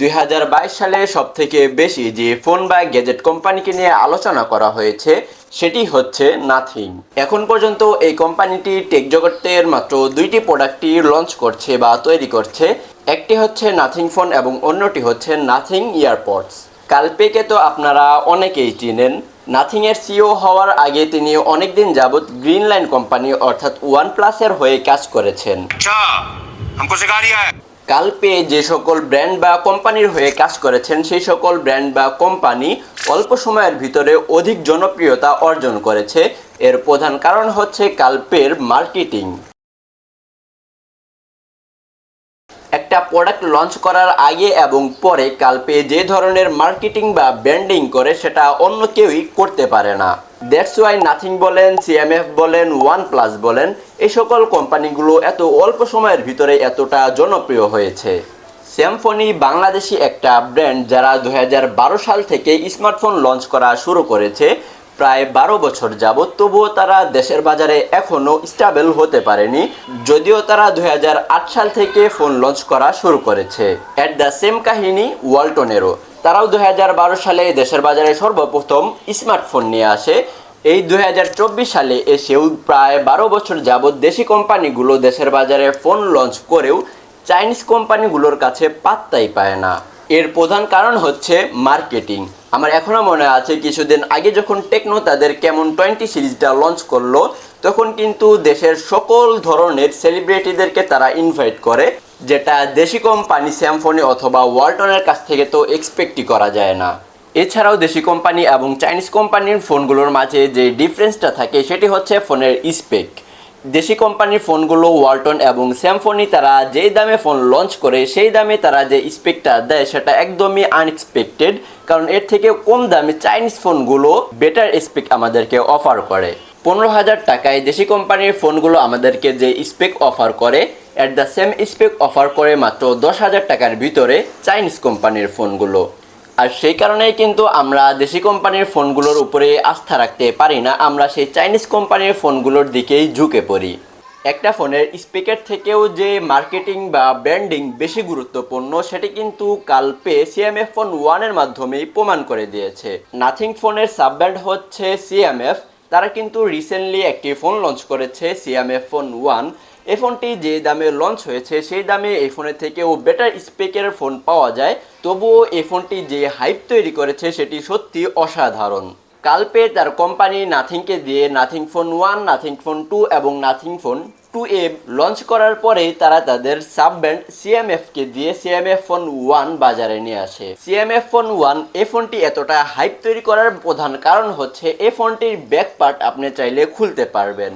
দু হাজার বাইশ সালে সব থেকে বেশি যে ফোন বা গ্যাজেট কোম্পানিকে নিয়ে আলোচনা করা হয়েছে, সেটি হচ্ছে নাথিং। এখন পর্যন্ত এই কোম্পানিটি টেক জগতের মাত্র দুইটি প্রোডাক্টই লঞ্চ করছে বা তৈরি করছে। একটি হচ্ছে নাথিং ফোন এবং অন্যটি হচ্ছে নাথিং ইয়ারপডস। কালপেকে তো আপনারা অনেকেই চিনেন নাথিং এর সিও হওয়ার আগে তিনি অনেকদিন যাবৎ গ্রিন লাইন কোম্পানি অর্থাৎ ওয়ান প্লাসের হয়ে কাজ করেছেন। কালপে যে সকল ব্র্যান্ড বা কোম্পানির হয়ে কাজ করেছেন, সেই সকল ব্র্যান্ড বা কোম্পানি অল্প সময়ের ভিতরে অধিক জনপ্রিয়তা অর্জন করেছে। এর প্রধান কারণ হচ্ছে কালপের মার্কেটিং। একটা প্রোডাক্ট লঞ্চ করার আগে এবং পরে কালপে যে ধরনের মার্কেটিং বা ব্র্যান্ডিং করে, সেটা অন্য কেউই করতে পারে না। দ্যাটস ওয়াই নাথিং বলেন সিএমএফ বলেন ওয়ান প্লাস বলেন, এই সকল কোম্পানিগুলো এত অল্প সময়ের ভিতরে এতটা জনপ্রিয় হয়েছে। স্যামফোনি বাংলাদেশি একটা ব্র্যান্ড যারা দু হাজার বারো সাল থেকে স্মার্টফোন লঞ্চ করা শুরু করেছে। প্রায় বারো বছর যাবৎ তবুও তারা দেশের বাজারে এখনও স্টাবেল হতে পারেনি। যদিও তারা দুই হাজার আট সাল থেকে ফোন লঞ্চ করা শুরু করেছে। অ্যাট দ্য সেম কাহিনী ওয়ালটনেরও তারাও দুই হাজার বারো সালে দেশের বাজারে সর্বপ্রথম স্মার্টফোন নিয়ে আসে। এই দু হাজার চব্বিশ সালে এসেও প্রায় বারো বছর যাবৎ দেশি কোম্পানিগুলো দেশের বাজারে ফোন লঞ্চ করেও চাইনিজ কোম্পানিগুলোর কাছে পাত্তাই পায় না। এর প্রধান কারণ হচ্ছে মার্কেটিং। আমার এখনও মনে আছে কিছুদিন আগে যখন টেকনো তাদের কেমন টোয়েন্টি সিরিজটা লঞ্চ করল, তখন কিন্তু দেশের সকল ধরনের সেলিব্রিটিদেরকে তারা ইনভাইট করে, যেটা দেশি কোম্পানি স্যামফোনি অথবা ওয়ালটনের কাছ থেকে তো এক্সপেক্টই করা যায় না। এছাড়াও দেশি কোম্পানি এবং চাইনিজ কোম্পানির ফোনগুলোর মাঝে যে ডিফারেন্সটা থাকে, সেটি হচ্ছে ফোনের স্পেক। দেশি কোম্পানির ফোনগুলো ওয়ালটন এবং স্যামফোনি তারা যেই দামে ফোন লঞ্চ করে, সেই দামে তারা যে স্পেকটা দেয়, সেটা একদমই আনএক্সপেক্টেড কারণ এর থেকে কম দামে চাইনিজ ফোনগুলো বেটার স্পেক আমাদেরকে অফার করে। পনেরো হাজার টাকায় দেশি কোম্পানির ফোনগুলো আমাদেরকে যে স্পেক অফার করে at the same spec offer করে মাত্র দশ হাজার টাকার ভিতরে চাইনিজ কোম্পানির ফোনগুলো। আর সেই কারণেই কিন্তু আমরা দেশি কোম্পানির ফোনগুলোর উপরে আস্থা রাখতে পারি না, আমরা সেই চাইনিজ কোম্পানির ফোনগুলোর দিকেই ঝুঁকে পড়ি। একটা ফোনের স্পিকার থেকেও যে মার্কেটিং বা ব্র্যান্ডিং বেশি গুরুত্বপূর্ণ, সেটি কিন্তু কালপে সিএমএফ ফোন ওয়ানের মাধ্যমেই প্রমাণ করে দিয়েছে। নাথিং ফোনের সাবব্র্যান্ড হচ্ছে সিএমএফ তারা কিন্তু রিসেন্টলি একটি ফোন লঞ্চ করেছে সিএমএফ ফোন ওয়ান। এই ফোনটি যে দামে লঞ্চ হয়েছে, সেই দামে এই ফোনের থেকেও বেটার স্পেকের ফোন পাওয়া যায়। তবুও এই ফোনটি যে হাইপ তৈরি করেছে, সেটি সত্যি অসাধারণ। কালপে তার কোম্পানি নাথিংকে দিয়ে Nothing Phone one Nothing Phone two এবং Nothing Phone two A launch করার পরেই তারা তাদের সাব ব্র্যান্ড সিএমএফকে দিয়ে সিএমএফ ফোন ওয়ান বাজারে নিয়ে আসে। সিএমএফ ফোন ওয়ান এই ফোনটি এতটা হাইপ তৈরি করার প্রধান কারণ হচ্ছে এ ফোনটির ব্যাক পার্ট আপনি চাইলে খুলতে পারবেন।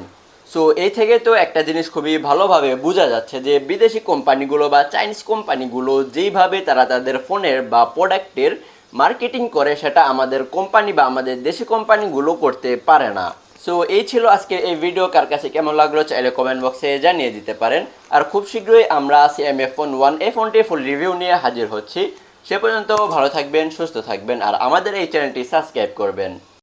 সো এই থেকে তো একটা জিনিস খুবই ভালোভাবে বোঝা যাচ্ছে যে বিদেশি কোম্পানিগুলো বা চাইনিজ কোম্পানিগুলো যেইভাবে তারা তাদের ফোনের বা প্রোডাক্টের মার্কেটিং করে, সেটা আমাদের কোম্পানি বা আমাদের দেশি কোম্পানিগুলো করতে পারে না। সো এই ছিল আজকে এই ভিডিও কার কাছে কেমন লাগল চাইলে কমেন্ট বক্সে জানিয়ে দিতে পারেন। আর খুব শীঘ্রই আমরা সিএমএ ফোন ওয়ান এই ফোনটির ফুল রিভিউ নিয়ে হাজির হচ্ছি। সে পর্যন্ত ভালো থাকবেন, সুস্থ থাকবেন, আর আমাদের এই চ্যানেলটি সাবস্ক্রাইব করবেন।